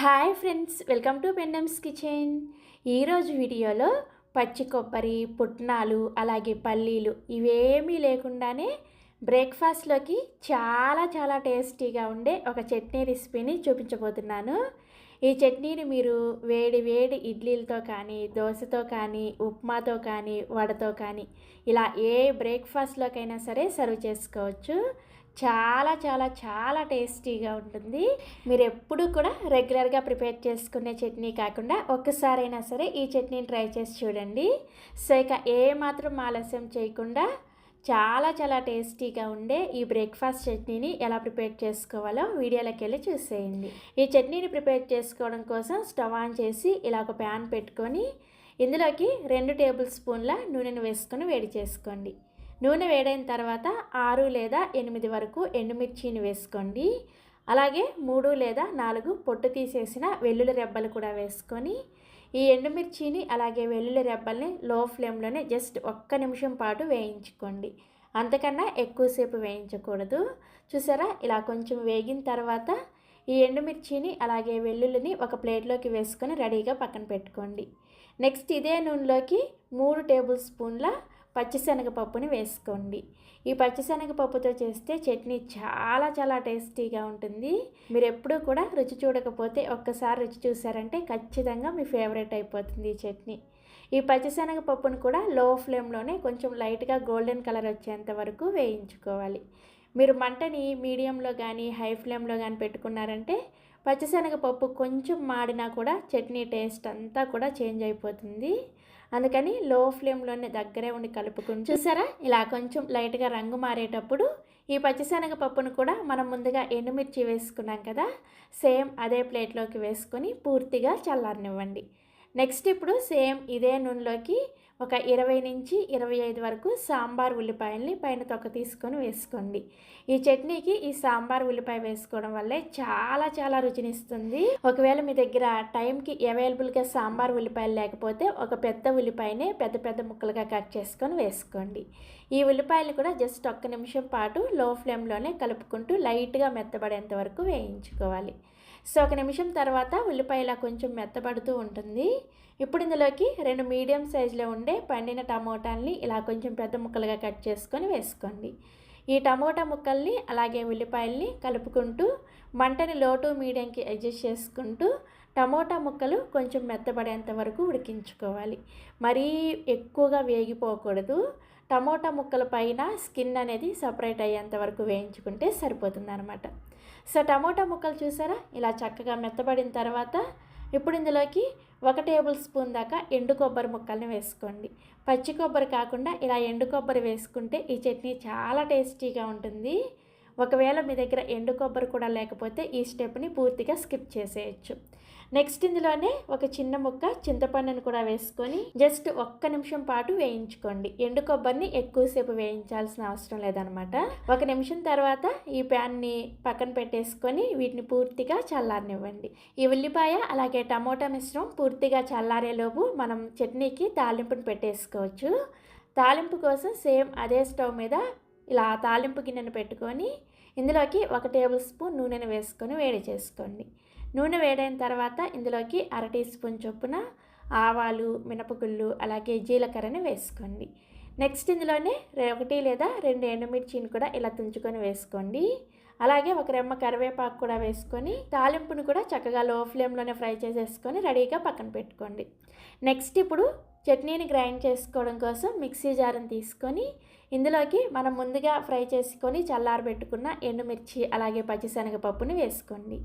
Hi friends welcome to Pendem's kitchen ఈరోజు వీడియోలో పచ్చి కొబ్బరి పుట్నాలు అలాగే పల్లీలు ఇవేమీ లేకుండానే బ్రేక్ఫాస్ట్లోకి చాలా చాలా టేస్టీగా ఉండే ఒక చట్నీ రెసిపీని చూపించబోతున్నాను. ఈ చట్నీని మీరు వేడి వేడి ఇడ్లీలతో కానీ దోశతో కానీ ఉప్మాతో కానీ వడతో కానీ ఇలా ఏ బ్రేక్ఫాస్ట్లోకైనా సరే సర్వ్ చేసుకోవచ్చు. చాలా చాలా చాలా టేస్టీగా ఉంటుంది. మీరు ఎప్పుడు కూడా రెగ్యులర్గా ప్రిపేర్ చేసుకునే చట్నీ కాకుండా ఒక్కసారైనా సరే ఈ చట్నీని ట్రై చేసి చూడండి. సో ఇక ఏ మాత్రం ఆలస్యం చేయకుండా చాలా చాలా టేస్టీగా ఉండే ఈ బ్రేక్ఫాస్ట్ చట్నీని ఎలా ప్రిపేర్ చేసుకోవాలో వీడియోలోకి వెళ్ళి చూసేయండి. ఈ చట్నీని ప్రిపేర్ చేసుకోవడం కోసం స్టవ్ ఆన్ చేసి ఇలా ఒక ప్యాన్ పెట్టుకొని ఇందులోకి రెండు టేబుల్ స్పూన్ల నూనెను వేసుకొని వేడి చేసుకోండి. నూనె వేడైన తర్వాత ఆరు లేదా ఎనిమిది వరకు ఎండుమిర్చిని వేసుకోండి. అలాగే మూడు లేదా నాలుగు పొట్టు తీసేసిన వెల్లుల్లి రెబ్బలు కూడా వేసుకొని ఈ ఎండుమిర్చిని అలాగే వెల్లుల్లి రెబ్బల్ని లో ఫ్లేమ్లోనే జస్ట్ ఒక్క నిమిషం పాటు వేయించుకోండి. అంతకన్నా ఎక్కువసేపు వేయించకూడదు. చూసారా? ఇలా కొంచెం వేగిన తర్వాత ఈ ఎండుమిర్చిని అలాగే వెల్లుల్లిని ఒక ప్లేట్లోకి వేసుకొని రెడీగా పక్కన పెట్టుకోండి. నెక్స్ట్ ఇదే నూనెలోకి మూడు టేబుల్ స్పూన్ల పచ్చిశనగపప్పుని వేసుకోండి. ఈ పచ్చిశనగపప్పుతో చేస్తే చట్నీ చాలా చాలా టేస్టీగా ఉంటుంది. మీరు ఎప్పుడూ కూడా రుచి చూడకపోతే ఒక్కసారి రుచి చూసారంటే ఖచ్చితంగా మీ ఫేవరెట్ అయిపోతుంది ఈ చట్నీ. ఈ పచ్చిశనగపప్పును కూడా లో ఫ్లేమ్లోనే కొంచెం లైట్గా గోల్డెన్ కలర్ వచ్చేంత వరకు వేయించుకోవాలి. మీరు మంటని మీడియంలో కానీ హై ఫ్లేమ్లో కానీ పెట్టుకున్నారంటే పచ్చిశనగపప్పు కొంచెం మాడినా కూడా చట్నీ టేస్ట్ అంతా కూడా చేంజ్ అయిపోతుంది. అందుకని లో ఫ్లేమ్లోనే దగ్గరే ఉండి కలుపుకుని చూసారా? ఇలా కొంచెం లైట్గా రంగు మారేటప్పుడు ఈ పచ్చిశనగపప్పును కూడా మనం ముందుగా ఎండుమిర్చి వేసుకున్నాం కదా సేమ్ అదే ప్లేట్లోకి వేసుకొని పూర్తిగా చల్లారనివ్వండి. నెక్స్ట్ ఇప్పుడు సేమ్ ఇదే నూనెలోకి ఒక ఇరవై నుంచి ఇరవై ఐదు వరకు సాంబార్ ఉల్లిపాయల్ని పైన తొక్క తీసుకొని వేసుకోండి. ఈ చట్నీకి ఈ సాంబార్ ఉల్లిపాయ వేసుకోవడం వల్లే చాలా చాలా రుచినిస్తుంది. ఒకవేళ మీ దగ్గర టైంకి అవైలబుల్గా సాంబార్ ఉల్లిపాయలు లేకపోతే ఒక పెద్ద ఉల్లిపాయనే పెద్ద పెద్ద ముక్కలుగా కట్ చేసుకొని వేసుకోండి. ఈ ఉల్లిపాయలు కూడా జస్ట్ ఒక్క నిమిషం పాటు లో ఫ్లేమ్లోనే కలుపుకుంటూ లైట్గా మెత్తబడేంత వరకు వేయించుకోవాలి. సో ఒక నిమిషం తర్వాత ఉల్లిపాయ ఇలా కొంచెం మెత్తబడుతూ ఉంటుంది. ఇప్పుడు ఇందులోకి రెండు మీడియం సైజులో ఉండే పండిన టమోటాల్ని ఇలా కొంచెం పెద్ద ముక్కలుగా కట్ చేసుకొని వేసుకోండి. ఈ టమోటా ముక్కల్ని అలాగే ఉల్లిపాయల్ని కలుపుకుంటూ మంటని లో టు మీడియంకి అడ్జస్ట్ చేసుకుంటూ టమోటా ముక్కలు కొంచెం మెత్తబడేంత వరకు ఉడికించుకోవాలి. మరీ ఎక్కువగా వేగిపోకూడదు. టమోటా ముక్కల పైన స్కిన్ అనేది సపరేట్ అయ్యేంత వరకు వేయించుకుంటే సరిపోతుంది అనమాట సో టమోటా ముక్కలు చూసారా? ఇలా చక్కగా మెత్తబడిన తర్వాత ఇప్పుడు ఇందులోకి ఒక టేబుల్ స్పూన్ దాకా ఎండు కొబ్బరి ముక్కల్ని వేసుకోండి. పచ్చి కొబ్బరి కాకుండా ఇలా ఎండు కొబ్బరి వేసుకుంటే ఈ చట్నీ చాలా టేస్టీగా ఉంటుంది. ఒకవేళ మీ దగ్గర ఎండు కొబ్బరి కూడా లేకపోతే ఈ స్టెప్ని పూర్తిగా స్కిప్ చేసేయచ్చు. నెక్స్ట్ ఇందులోనే ఒక చిన్న ముక్క చింతపండును కూడా వేసుకొని జస్ట్ ఒక్క నిమిషం పాటు వేయించుకోండి. ఎండు కొబ్బరిని ఎక్కువసేపు వేయించాల్సిన అవసరం లేదనమాట. ఒక నిమిషం తర్వాత ఈ ప్యాన్ని పక్కన పెట్టేసుకొని వీటిని పూర్తిగా చల్లారనివ్వండి. ఈ ఉల్లిపాయ అలాగే టమోటా మిశ్రమం పూర్తిగా చల్లారేలోపు మనం చట్నీకి తాలింపుని పెట్టేసుకోవచ్చు. తాలింపు కోసం సేమ్ అదే స్టవ్ మీద ఇలా తాలింపు గిన్నెను పెట్టుకొని ఇందులోకి ఒక టేబుల్ స్పూన్ నూనెను వేసుకొని వేడి చేసుకోండి. నూనె వేడైన తర్వాత ఇందులోకి అర టీ స్పూన్ చొప్పున ఆవాలు మినపగుళ్ళు అలాగే జీలకర్రని వేసుకోండి. నెక్స్ట్ ఇందులోనే ఒకటి లేదా రెండు ఎండుమిర్చిని కూడా ఇలా తుంచుకొని వేసుకోండి. అలాగే ఒక రెమ్మ కరివేపాకు కూడా వేసుకొని తాలింపును కూడా చక్కగా లో ఫ్లేమ్లోనే ఫ్రై చేసేసుకొని రెడీగా పక్కన పెట్టుకోండి. నెక్స్ట్ ఇప్పుడు చట్నీని గ్రైండ్ చేసుకోవడం కోసం మిక్సీ జార్ని తీసుకొని ఇందులోకి మనం ముందుగా ఫ్రై చేసుకొని చల్లారబెట్టుకున్న ఎండుమిర్చి అలాగే పచ్చిశనగపప్పుని వేసుకోండి.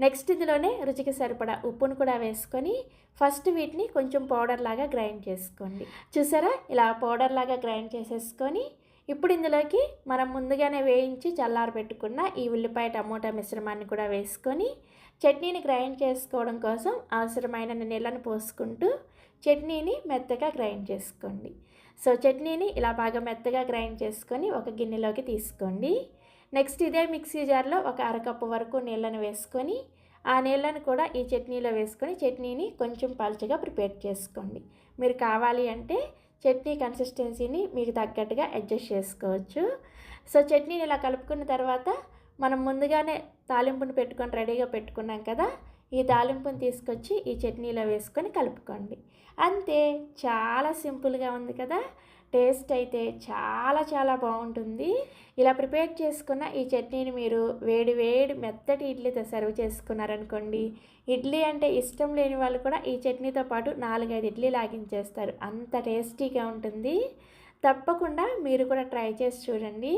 నెక్స్ట్ ఇందులోనే రుచికి సరిపడా ఉప్పును కూడా వేసుకొని ఫస్ట్ వీటిని కొంచెం పౌడర్ లాగా గ్రైండ్ చేసుకోండి. చూసారా? ఇలా పౌడర్ లాగా గ్రైండ్ చేసేసుకొని ఇప్పుడు ఇందులోకి మనం ముందుగానే వేయించి చల్లారబెట్టుకున్న ఈ ఉల్లిపాయ టమోటా మిశ్రమాన్ని కూడా వేసుకొని చట్నీని గ్రైండ్ చేసుకోవడం కోసం అవసరమైన నీళ్ళను పోసుకుంటూ చట్నీని మెత్తగా గ్రైండ్ చేసుకోండి. సో చట్నీని ఇలా బాగా మెత్తగా గ్రైండ్ చేసుకొని ఒక గిన్నెలోకి తీసుకోండి. నెక్స్ట్ ఇదే మిక్సీ జార్లో ఒక అరకప్పు వరకు నీళ్ళను వేసుకొని ఆ నీళ్ళను కూడా ఈ చట్నీలో వేసుకొని చట్నీని కొంచెం పలుచగా ప్రిపేర్ చేసుకోండి. మీరు కావాలి అంటే చట్నీ కన్సిస్టెన్సీని మీకు తగ్గట్టుగా అడ్జస్ట్ చేసుకోవచ్చు. సో చట్నీని ఇలా కలుపుకున్న తర్వాత మనం ముందుగానే తాలింపుని పెట్టుకొని రెడీగా పెట్టుకున్నాం కదా ఈ తాలింపుని తీసుకొచ్చి ఈ చట్నీలో వేసుకొని కలుపుకోండి. అంతే చాలా సింపుల్గా ఉంది కదా? టేస్ట్ అయితే చాలా చాలా బాగుంటుంది. ఇలా ప్రిపేర్ చేసుకున్న ఈ చట్నీని మీరు వేడి వేడి మెత్తటి ఇడ్లీతో సర్వ్ చేసుకున్నారనుకోండి ఇడ్లీ అంటే ఇష్టం లేని వాళ్ళు కూడా ఈ చట్నీతో పాటు నాలుగైదు ఇడ్లీ లాగించేస్తారు. అంత టేస్టీగా ఉంటుంది. తప్పకుండా మీరు కూడా ట్రై చేసి చూడండి.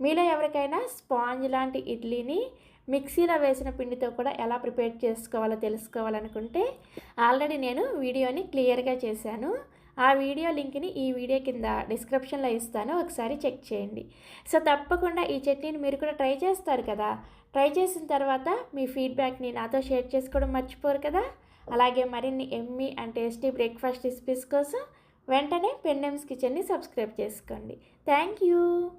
మీలో ఎవరికైనా స్పాంజ్ లాంటి ఇడ్లీని మిక్సీలో వేసిన పిండితో కూడా ఎలా ప్రిపేర్ చేసుకోవాలో తెలుసుకోవాలనుకుంటే ఆల్రెడీ నేను వీడియోని క్లియర్గా చేశాను. ఆ వీడియో లింక్ని ఈ వీడియో కింద డిస్క్రిప్షన్లో ఇస్తాను. ఒకసారి చెక్ చేయండి. సో తప్పకుండా ఈ చట్నీని మీరు కూడా ట్రై చేస్తారు కదా? ట్రై చేసిన తర్వాత మీ ఫీడ్బ్యాక్ని నాతో షేర్ చేసుకోవడం మర్చిపోరు కదా? అలాగే మరిన్ని yummy and tasty breakfast recipes కోసం వెంటనే పెన్నెమ్స్ కిచెన్ని సబ్స్క్రైబ్ చేసుకోండి. Thank you!